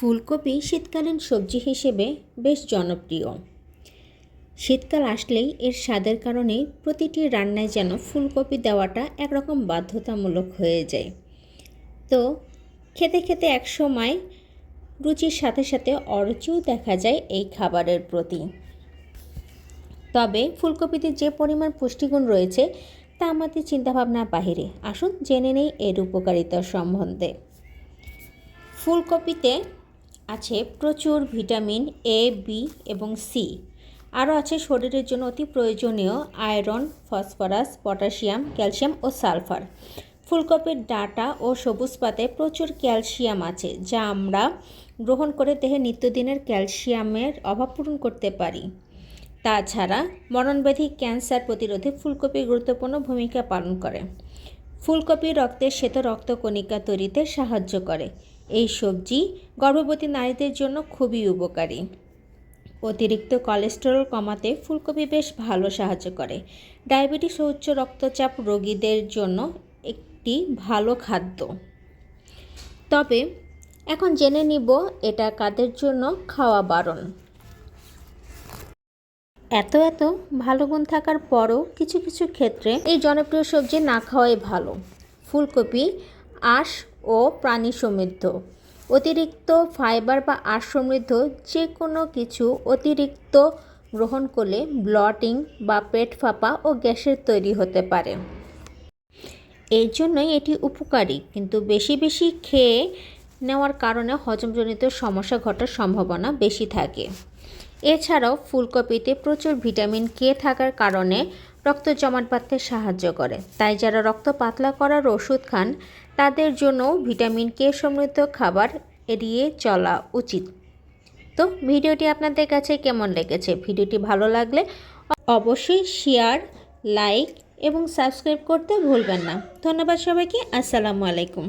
ফুলকপি শীতকালীন সবজি হিসেবে বেশ জনপ্রিয়। শীতকাল আসলেই এর স্বাদের কারণে প্রতিটি রান্নায় যেন ফুলকপি দেওয়াটা একরকম বাধ্যতামূলক হয়ে যায়। তো খেতে খেতে এক সময় রুচির সাথে সাথে অরুচিও দেখা যায় এই খাবারের প্রতি। তবে ফুলকপিতে যে পরিমাণ পুষ্টিগুণ রয়েছে, তা আমাদের চিন্তাভাবনার বাহিরে। আসুন জেনে নেই এর উপকারিতা সম্বন্ধে। ফুলকপিতে আছে প্রচুর ভিটামিন এ বি এবং সি আরও আছে শরীরের জন্য অতি প্রয়োজনীয় আয়রন, ফসফরাস, পটাশিয়াম, ক্যালসিয়াম ও সালফার। ফুলকপির ডাটা ও সবুজ পাতে প্রচুর ক্যালসিয়াম আছে, যা আমরা গ্রহণ করে দেহে নিত্যদিনের ক্যালসিয়ামের অভাব পূরণ করতে পারি। তাছাড়া মরণব্যাধি, ক্যান্সার প্রতিরোধে ফুলকপি গুরুত্বপূর্ণ ভূমিকা পালন করে। ফুলকপি রক্তের শ্বেত রক্তকণিকা তৈরিতে সাহায্য করে। এই সবজি গর্ভবতী নারীদের জন্য খুবই উপকারী। অতিরিক্ত কোলেস্টেরল কমাতে ফুলকপি বেশ ভালো সাহায্য করে। ডায়াবেটিস ও উচ্চ রক্তচাপ রোগীদের জন্য একটি ভালো খাদ্য। তবে এখন জেনে নিব এটা কাদের জন্য খাওয়া বারণ। এত এত ভালো গুণ থাকার পরও কিছু কিছু ক্ষেত্রে এই জনপ্রিয় সবজি না খাওয়াই ভালো। ফুলকপি, আঁশ ও প্রাণী সমৃদ্ধ। অতিরিক্ত ফাইবার বা আঁশ সমৃদ্ধ যে কোনো কিছু অতিরিক্ত গ্রহণ করলে ব্লটিং বা পেট ফাঁপা ও গ্যাসের তৈরি হতে পারে। এই জন্যই এটি উপকারী, কিন্তু বেশি বেশি খেয়ে নেওয়ার কারণে হজমজনিত সমস্যা ঘটার সম্ভাবনা বেশি থাকে। এছাড়াও ফুলকপিতে প্রচুর ভিটামিন কে থাকার কারণে রক্ত জমাট বাঁধতে সাহায্য করে। তাই যারা রক্ত পাতলা করার ওষুধ খান তাদের জন্য ভিটামিন কে সমৃদ্ধ খাবার এড়িয়ে চলা উচিত। তো ভিডিওটি আপনাদের কাছে কেমন লেগেছে? ভিডিওটি ভালো লাগলে অবশ্যই শেয়ার, লাইক এবং সাবস্ক্রাইব করতে ভুলবেন না। ধন্যবাদ সবাইকে। আসসালামু আলাইকুম।